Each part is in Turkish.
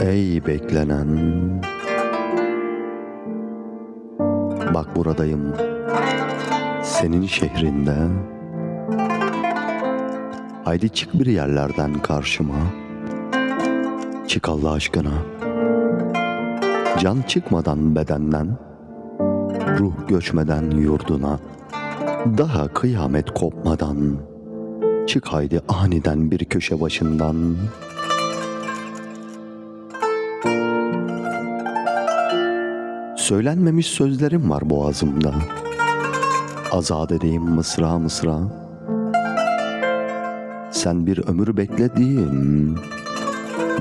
Ey beklenen. Bak buradayım. Senin şehrinde. Haydi çık bir yerlerden karşıma. Çık Allah aşkına. Can çıkmadan bedenden. Ruh göçmeden yurduna. Daha kıyamet kopmadan. Çık haydi aniden bir köşe başından Söylenmemiş sözlerim var boğazımda. Azat edeyim mısra mısra. Sen bir ömür beklediğim.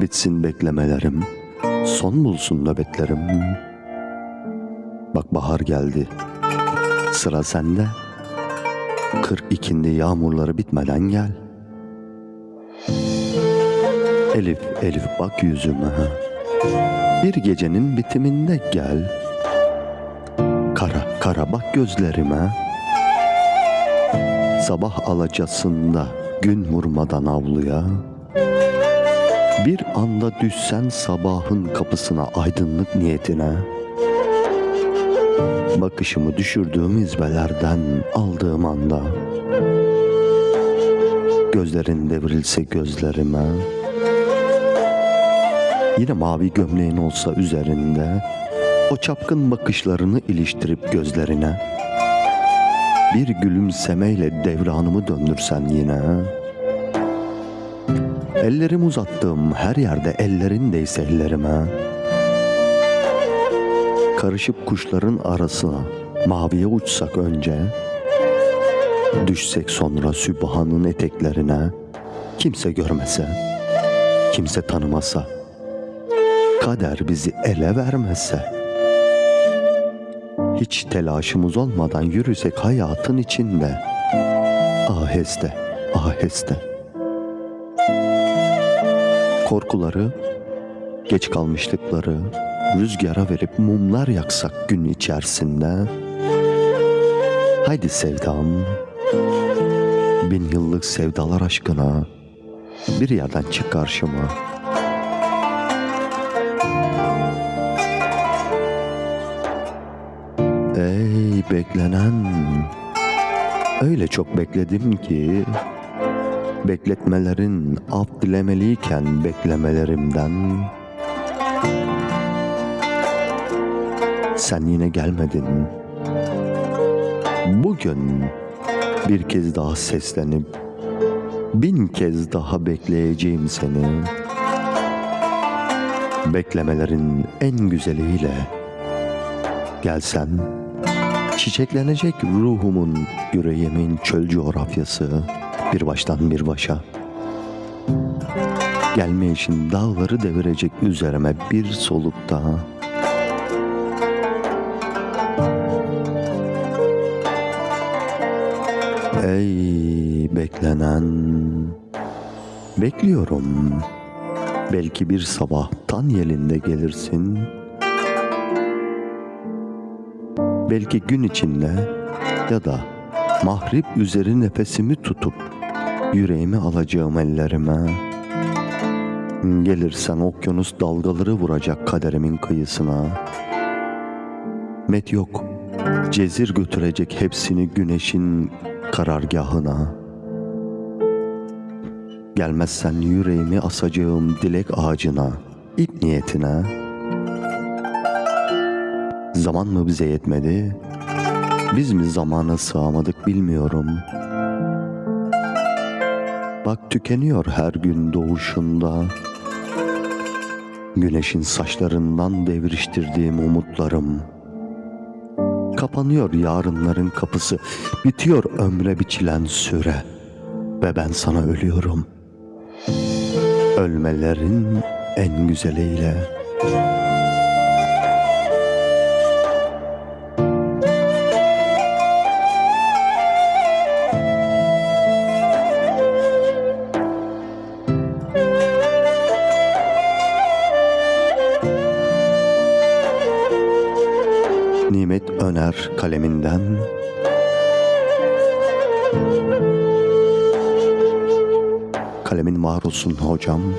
Bitsin beklemelerim. Son bulsun nöbetlerim. Bak bahar geldi. Sıra sende. Kırk ikindi yağmurları bitmeden gel. Elif Elif bak yüzüme. Bir gecenin bitiminde gel. Kara kara bak gözlerime. Sabah alacasında gün vurmadan avluya. Bir anda düşsen sabahın kapısına aydınlık niyetine. Bakışımı düşürdüğüm izbelerden aldığım anda. Gözlerin devrilse gözlerime. Yine mavi gömleğin olsa üzerinde o çapkın bakışlarını iliştirip gözlerine bir gülümsemeyle devranımı döndürsen yine ellerim uzattığım her yerde ellerindeyse ellerime karışıp kuşların arasına maviye uçsak önce düşsek sonra sübhanın eteklerine kimse görmese kimse tanımasa kader bizi ele vermese hiç telaşımız olmadan yürüsek hayatın içinde. Aheste aheste. Korkuları geç kalmışlıkları rüzgara verip mumlar yaksak gün içerisinde. Haydi sevdam bin yıllık sevdalar aşkına. Bir yerden çık karşıma Ey beklenen. Öyle çok bekledim ki Bekletmelerin af dilemeliyken beklemelerimden. Sen yine gelmedin. Bugün bir kez daha seslenip Bin kez daha bekleyeceğim seni. Beklemelerin en güzeliyle Gelsen Çiçeklenecek ruhumun, yüreğimin çöl coğrafyası bir baştan bir başa. Gelmeyişin dağları devirecek üzerime bir solukta. Ey beklenen, bekliyorum. Belki bir sabah tan yelinde gelirsin.'' Belki gün içinde ya da mahrip üzeri nefesimi tutup yüreğimi alacağım ellerime. Gelirsen okyanus dalgaları vuracak kaderimin kıyısına. Met yok, cezir götürecek hepsini güneşin karargahına. Gelmezsen yüreğimi asacağım dilek ağacına, ip niyetine. Zaman mı bize yetmedi? Biz mi zamana sığamadık bilmiyorum. Bak tükeniyor her gün doğuşunda. Güneşin saçlarından devriştirdiğim umutlarım. Kapanıyor yarınların kapısı, bitiyor ömre biçilen süre ve ben sana ölüyorum. Ölmelerin en güzeliyle. Nimet Öner kaleminden Kalemin var olsun hocam.